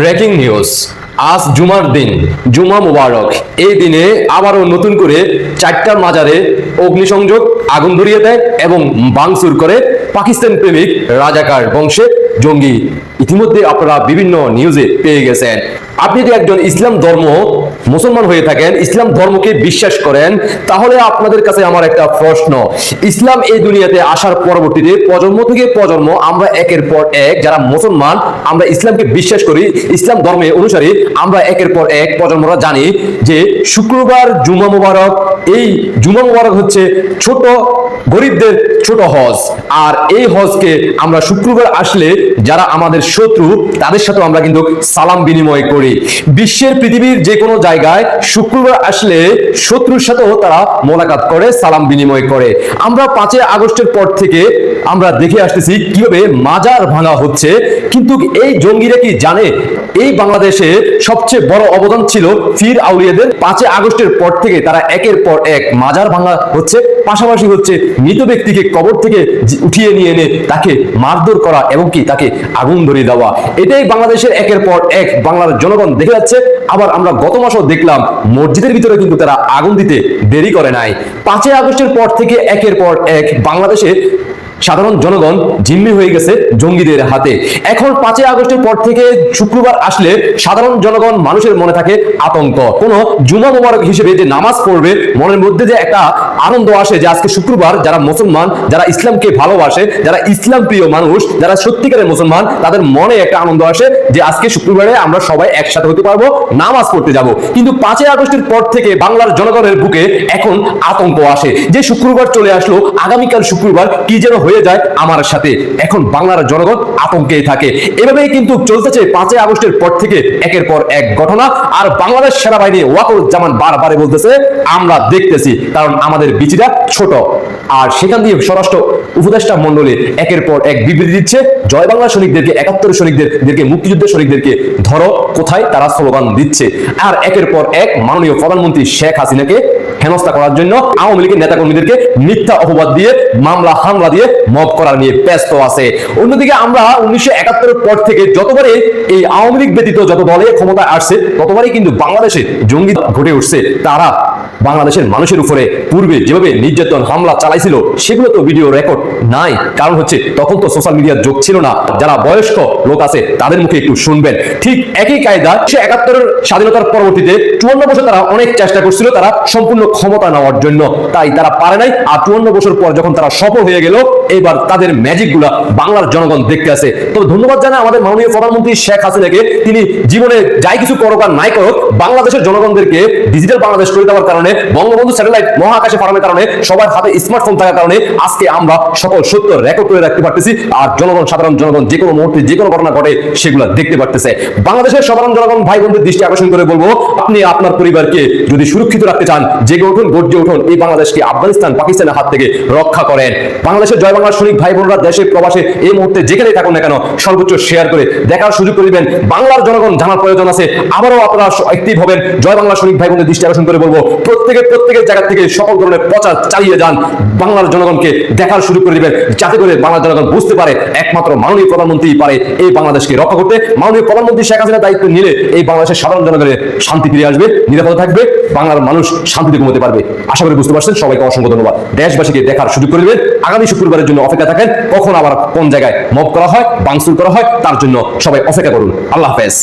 Breaking news. আজ জুমার দিন, জুমা মুবারক। এই দিনে আবারও নতুন করে চারটার মাজারে অগ্নিসংযোগ আগুন ধরিয়ে দেয় এবং বাংসুর করে পাকিস্তান প্রেমিক রাজাকার বংশে জঙ্গি। ইতিমধ্যে আপনারা বিভিন্ন নিউজে পেয়ে গেছেন। আপনি যদি একজন ইসলাম ধর্ম মুসলমান হয়ে থাকেন, ইসলাম ধর্মকে বিশ্বাস করেন, তাহলে আপনাদের কাছে আমার একটা প্রশ্ন। ইসলাম এই দুনিয়াতে আসার পরবর্তীতে প্রজন্ম থেকে প্রজন্ম আমরা একের পর এক যারা মুসলমান, আমরা ইসলামকে বিশ্বাস করি, ইসলাম ধর্মে অনুসারী আমরা একের পর এক প্রজন্মরা জানি যে শুক্রবার জুমা মুবারক, এই জুমা মুবারক হচ্ছে ছোট গরিবদের ছোট হজ। আর এই হজকে আমরা শুক্রবার আসলে যারা আমাদের শত্রু, তাদের সাথে আমরা কিন্তু সালাম বিনিময় করি। বিশ্বের পৃথিবীর যে কোনো জায়গায় শুক্রবার আসলে শত্রুর সাথেও তারা মোলাকাত করে, সালাম বিনিময় করে। আমরা পাঁচই আগস্টের পর থেকে আমরা দেখে আসতেছি কীভাবে মাজার ভাঙা হচ্ছে। কিন্তু এই জঙ্গিরা কি জানে? এই বাংলাদেশে সবচেয়ে বড় অবদান ছিল ফির আউলিয়াদের। পাঁচই আগস্টের পর থেকে তারা একের পর এক মাজার ভাঙা হচ্ছে। পাশাপাশি হচ্ছে মৃত ব্যক্তিকে কবর থেকে উঠিয়ে নিয়ে এনে তাকে মারধর করা এবং কি তাকে আগুন ধরিয়ে দেওয়া। এটাই বাংলাদেশের একের পর এক বাংলার জনগণ দেখে যাচ্ছে। আবার আমরা গত মাসও দেখলাম, মসজিদের ভিতরে কিন্তু তারা আগুন দিতে দেরি করে নাই। পাঁচই আগস্টের পর থেকে একের পর এক বাংলাদেশে সাধারণ জনগণ জিম্মি হয়ে গেছে জঙ্গিদের হাতে। এখন পাঁচই আগস্টের পর থেকে শুক্রবার আসলে সাধারণ জনগণ মানুষের মনে থাকে আতঙ্ক। কোন জুমা মোবারক হিসেবে যে নামাজ পড়বে, মনের মধ্যে যে একটা আনন্দ আসে যে আজকে শুক্রবার যারা মুসলমান, যারা ইসলামকে ভালোবাসে, যারা ইসলাম প্রিয় মানুষ, যারা সত্যিকারের মুসলমান, তাদের মনে একটা আনন্দ আসে যে আজকে শুক্রবারে আমরা সবাই একসাথে হতে পারব, নামাজ পড়তে যাব। কিন্তু পাঁচই আগস্টের পর থেকে বাংলার জনগণের বুকে এখন আতঙ্ক আসে। যে শুক্রবার চলে আসলো, আগামীকাল শুক্রবার কি যেন হয়ে যায় আমার সাথে। এখন বাংলার জনগণ আতঙ্কে থাকে। এভাবেই কিন্তু চলতেছে পাঁচই আগস্টের পর থেকে একের পর এক ঘটনা। আর বাংলাদেশ সেনাবাহিনী ওয়াকুরুজ্জামান বারবারে বলতেছে, আমরা দেখতেছি। কারণ আমাদের বিচিটা ছোট। আর সেখান দিয়ে স্বরাষ্ট্র উপদেষ্টা মন্ডলী একের পর এক বিবৃতি দিচ্ছে, জয় বাংলা সৈনিকদেরকে, একাত্তর সৈনিকদেরকে মুক্তিযুদ্ধের সৈনিকদেরকে, ধরো কোথায় তারা স্লোগান দিচ্ছে। আর একের পর এক মাননীয় প্রধানমন্ত্রী শেখ হাসিনাকে হেনস্থা করার জন্য আওয়ামী লীগের নেতাকর্মীদেরকে মিথ্যা অপবাদ দিয়ে, মামলা, হামলা দিয়ে মব করা নিয়ে ব্যস্ত আছে। অন্যদিকে আমরা উনিশশো একাত্তরের পর থেকে যতবারে এই আওয়ামী লীগ ব্যতীত যত দলে ক্ষমতায় আসছে, ততবারই কিন্তু বাংলাদেশে জঙ্গি ঘটে উঠছে। তারা বাংলাদেশের মানুষের উপরে পূর্বে যেভাবে নির্যাতন, হামলা চালাইছিল, সেগুলো তো ভিডিও রেকর্ড নাই। কারণ হচ্ছে, তখন তো সোশ্যাল মিডিয়ার যোগ ছিল না। যারা বয়স্ক লোক আছে, তাদের মুখে একটু শুনবেন। ঠিক একই কায়দা সে একাত্তরের স্বাধীনতার পরবর্তীতে চুয়ান্ন বছর তারা অনেক চেষ্টা করছিল তারা সম্পূর্ণ ক্ষমতা নেওয়ার জন্য। তাই তারা পারে নাই। আর চুয়ান্ন বছর পর যখন তারা সফল হয়ে গেল এবার তাদের ম্যাজিকগুলা বাংলার জনগণ দেখতে আছে। তবে ধন্যবাদ জানাই আমাদের মাননীয় প্রধানমন্ত্রী শেখ হাসিনাকে। তিনি জীবনে যাই কিছু করুক আর নাই করুক, বাংলাদেশের জনগণদেরকে ডিজিটাল বাংলাদেশ করে দেওয়ার কারণে বঙ্গবন্ধু স্যাটেলাইট মহাকাশে পাঠানোর কারণে, সবার হাতে স্মার্টফোন থাকার কারণে আজকে আমরা সকল সত্য রেকর্ড করে রাখতে পারতেছি। আর জনগণ, সাধারণ জনগণ, যে কোনো মুহূর্তে যে কোনো ঘটনা ঘটে, সেগুলো দেখতে পারতেছে। বাংলাদেশের সাধারণ জনগণ ভাই বোনদের দৃষ্টি আকর্ষণ করে বলব, আপনি আপনার পরিবারকে যদি সুরক্ষিত রাখতে চান, জেগে উঠুন, গর্জে উঠুন, এই বাংলাদেশকে আফগানিস্তান, পাকিস্তানের হাত থেকে রক্ষা করেন। বাংলাদেশের জয় বাংলার সৈনিক ভাই বোনরা দেশে প্রবাসে এই মুহূর্তে যেখানেই থাকুন না কেন, সর্বোচ্চ শেয়ার করে দেখার সুযোগ করে দিবেন। বাংলার জনগণ জানার প্রয়োজন আছে। আবারও আপনারা অ্যাক্টিভ হবেন। জয় বাংলা সৈনিক ভাই বোনদের দৃষ্টি আকর্ষণ করে বলব প্রত্যেকের প্রত্যেকের জায়গা থেকে সকল ধরনের প্রচার চালিয়ে যান। বাংলার জনগণকে দেখার শুরু করে দিবেন, যাতে করে বাংলার জনগণ বুঝতে পারে একমাত্র মাননীয় প্রধানমন্ত্রী পারে এই বাংলাদেশকে রক্ষা করতে। মাননীয় প্রধানমন্ত্রী শেখ হাসিনার দায়িত্ব নিলে এই বাংলাদেশের সাধারণ জনগণের শান্তি ফিরে আসবে, নিরাপদ থাকবে, বাংলার মানুষ শান্তিতে ঘুমোতে পারবে। আশা করি বুঝতে পারছেন, সবাইকে অসংখ্য ধন্যবাদ। দেশবাসীকে দেখার সুযোগ করে দেবেন। আগামী শুক্রবারের জন্য অপেক্ষা থাকেন, কখন আবার কোন জায়গায় মব করা হয় বাংসুর করা হয়, তার জন্য সবাই অপেক্ষা করুন। আল্লাহ হাফেজ।